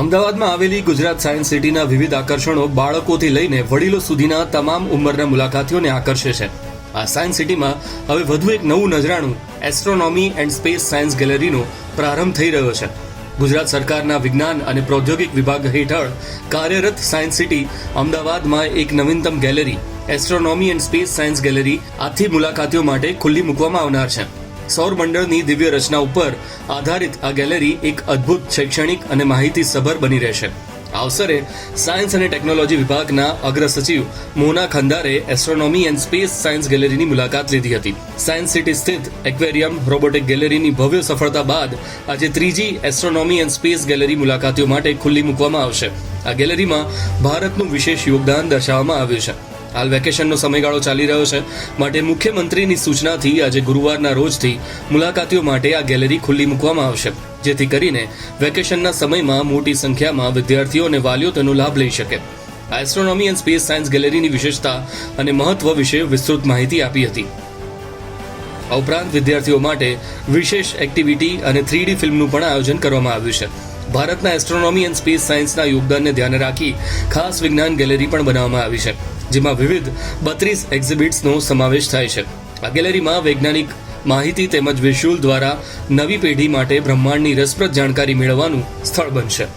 અમદાવાદમાં આવેલી ગુજરાત સાયન્સ સિટીના વિવિધ આકર્ષણો બાળકોથી લઈને વડીલો સુધીના તમામ ઉંમરના મુલાકાતીઓને આકર્ષે છે. આ સાયન્સ સિટીમાં હવે વધુ એક નવું નજરાણું, એસ્ટ્રોનોમી એન્ડ સ્પેસ સાયન્સ ગેલેરીનો પ્રારંભ થઈ રહ્યો છે. ગુજરાત સરકારના વિજ્ઞાન અને પ્રૌદ્યોગિક વિભાગ હેઠળ કાર્યરત સાયન્સ સિટી અમદાવાદમાં એક નવીનતમ gallery, astronomy and space science gallery આથી મુલાકાતીઓ માટે ખુલ્લી મૂકવામાં આવનાર છે. સૌર મંડળની દિવ્ય રચના ઉપર આધારિત આ ગેલેરી એક અદ્ભુત શૈક્ષણિક અને માહિતીસભર બની રહેશે. આ અવસરે સાયન્સ અને ટેકનોલોજી વિભાગના અગ્ર સચિવ Mona Khandare astronomy and space science ગેલેરીની મુલાકાત લીધી હતી. સાયન્સ સિટી સ્થિત એક્વેરિયમ રોબોટિક ગેલેરીની ભવ્ય સફળતા બાદ આજે ત્રીજી એસ્ટ્રોનોમી એન્ડ સ્પેસ ગેલેરી મુલાકાતીઓ માટે ખુલ્લી મૂકવામાં આવશે. આ ગેલેરીમાં ભારતનું વિશેષ યોગદાન દર્શાવવામાં આવ્યું છે. હાલ વેકેશનનો સમયગાળો ચાલી રહ્યો છે. માટે મુખ્યમંત્રીની સૂચનાથી આજે ગુરુવારના રોજથી મુલાકાતીઓ માટે આ ગેલેરી ખુલ્લી મૂકવામાં આવશે. જેથી કરીને વેકેશનના સમયમાં મોટી સંખ્યામાં વિદ્યાર્થીઓ અને વાલીઓ તેનો લાભ લઈ શકે. આ એસ્ટ્રોનોમી એન્ડ સ્પેસ સાયન્સ ગેલેરીની વિશેષતા અને મહત્વ વિશે વિસ્તૃત માહિતી આપી હતી. આ ઉપરાંત વિદ્યાર્થીઓ માટે વિશેષ એક્ટિવિટી અને થ્રીડી ફિલ્મનું પણ આયોજન કરવામાં આવ્યું છે. ભારતના એસ્ટ્રોનોમી એન્ડ સ્પેસ સાયન્સના યોગદાનને ધ્યાને રાખી ખાસ વિજ્ઞાન ગેલેરી પણ બનાવવામાં આવી છે, જેમાં વિવિધ બત્રીસ એક્ઝિબિટ્સનો સમાવેશ થાય છે. આ ગેલેરીમાં વૈજ્ઞાનિક માહિતી તેમજ વિશ્યુલ દ્વારા નવી પેઢી માટે બ્રહ્માંડની રસપ્રદ જાણકારી મેળવવાનું સ્થળ બનશે.